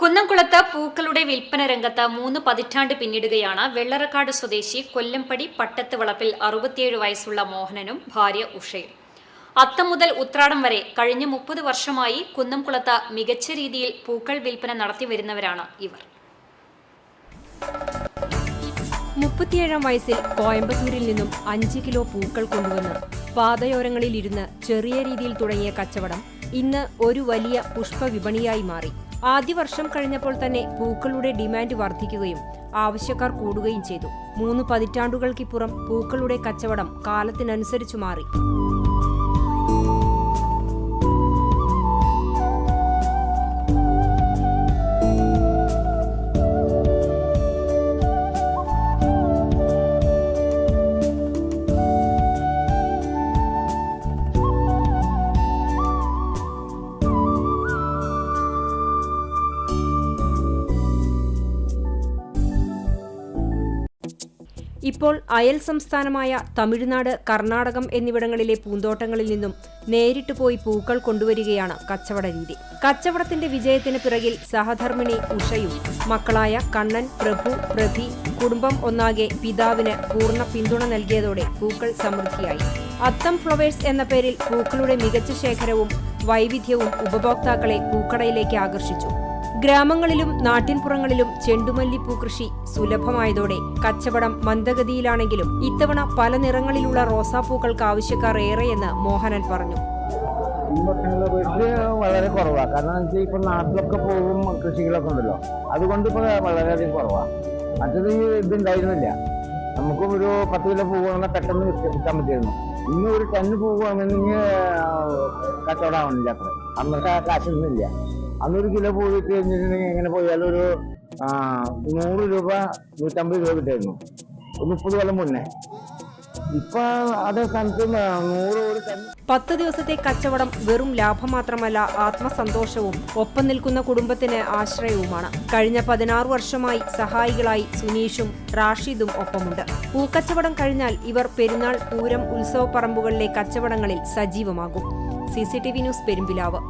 കുന്നംകുളത്ത് പൂക്കളുടെ വിൽപ്പന രംഗത്ത് മൂന്ന് പതിറ്റാണ്ട് പിന്നിടുകയാണ് വെള്ളറക്കാട് സ്വദേശി കൊല്ലംപടി പട്ടത്ത് വളപ്പിൽ അറുപത്തിയേഴ് വയസ്സുള്ള മോഹനനും ഭാര്യ ഉഷയും. അത്തം മുതൽ ഉത്രാടം വരെ കഴിഞ്ഞ മുപ്പത് വർഷമായി കുന്നംകുളത്ത് മികച്ച രീതിയിൽ പൂക്കൾ വിൽപ്പന നടത്തി വരുന്നവരാണ് ഇവർ. മുപ്പത്തിയേഴാം വയസ്സിൽ കോയമ്പത്തൂരിൽ നിന്നും അഞ്ച് കിലോ പൂക്കൾ കൊണ്ടുവന്ന് പാതയോരങ്ങളിൽ ഇരുന്ന് ചെറിയ രീതിയിൽ തുടങ്ങിയ കച്ചവടം ഇന്ന് ഒരു വലിയ പുഷ്പവിപണിയായി മാറി. ആദ്യ വർഷം കഴിഞ്ഞപ്പോൾ തന്നെ പൂക്കളുടെ ഡിമാൻഡ് വർദ്ധിക്കുകയും ആവശ്യക്കാർ കൂടുകയും ചെയ്തു. മൂന്ന് പതിറ്റാണ്ടുകൾക്കിപ്പുറം പൂക്കളുടെ കച്ചവടം കാലത്തിനനുസരിച്ചു മാറി. ഇപ്പോൾ അയൽ സംസ്ഥാനമായ തമിഴ്നാട് കർണാടകം എന്നിവിടങ്ങളിലെ പൂന്തോട്ടങ്ങളിൽ നിന്നും നേരിട്ട് പോയി പൂക്കൾ കൊണ്ടുവരികയാണ് കച്ചവട രീതി. കച്ചവടത്തിന്റെ വിജയത്തിന് പിറകിൽ സഹധർമ്മിണി ഉഷയും മക്കളായ കണ്ണൻ പ്രഭു പ്രഭി കുടുംബം ഒന്നാകെ പിതാവിന് പൂർണ പിന്തുണ നൽകിയതോടെ പൂക്കൾ സമൃദ്ധിയായി. അത്തം ഫ്ലവേഴ്സ് എന്ന പേരിൽ പൂക്കളുടെ മികച്ച ശേഖരവും വൈവിധ്യവും ഉപഭോക്താക്കളെ പൂക്കടയിലേക്ക് ആകർഷിച്ചു. ഗ്രാമങ്ങളിലും നാട്ടിൻപുറങ്ങളിലും ചെണ്ടുമല്ലിപ്പൂ കൃഷി സുലഭമായതോടെ കച്ചവടം മന്ദഗതിയിലാണെങ്കിലും ഇത്തവണ പല നിറങ്ങളിലുള്ള റോസാപ്പൂക്കൾക്ക് ആവശ്യക്കാർ ഏറെയെന്ന് മോഹനൻ പറഞ്ഞു. വളരെ കുറവാണ് കാരണം വെച്ചാൽ ഇപ്പൊ നാട്ടിലൊക്കെ പോകും കൃഷികളൊക്കെ ഉണ്ടല്ലോ. അതുകൊണ്ട് ഇപ്പൊ വളരെയധികം കുറവാണ് മറ്റത് ഇതുണ്ടായിരുന്നില്ല. നമുക്കും ഒരു പത്ത് കിലോ പൂ വേണമെങ്കിൽ പെട്ടെന്ന് വിൽക്ക- വിൽക്കാൻ പറ്റിയിരുന്നു. ഇന്ന് ഒരു ടെന്ന് പൂ വേണമെങ്കിൽ കച്ചവടം അത്ര. അന്നൊക്കെ ആ കാശൊന്നുമില്ല അന്നൊരു കിലോ പൂ വിറ്റ് കഴിഞ്ഞിട്ടുണ്ടെങ്കിൽ എങ്ങനെ പോയാലും ഒരു നൂറ് രൂപ നൂറ്റമ്പത് രൂപ കിട്ടായിരുന്നു മുപ്പത് കൊല്ലം മുന്നേ. പത്ത് ദിവസത്തെ കച്ചവടം വെറും ലാഭം മാത്രമല്ല ആത്മസന്തോഷവും ഒപ്പം നിൽക്കുന്ന കുടുംബത്തിന് ആശ്രയവുമാണ്. കഴിഞ്ഞ പതിനാറ് വർഷമായി സഹായികളായി സുനീഷും റാഷിദും ഒപ്പമുണ്ട്. പൂക്കച്ചവടം കഴിഞ്ഞാൽ ഇവർ പെരുന്നാൾ പൂരം ഉത്സവപ്പറമ്പുകളിലെ കച്ചവടങ്ങളിൽ സജീവമാകും. C News Perumpilavu.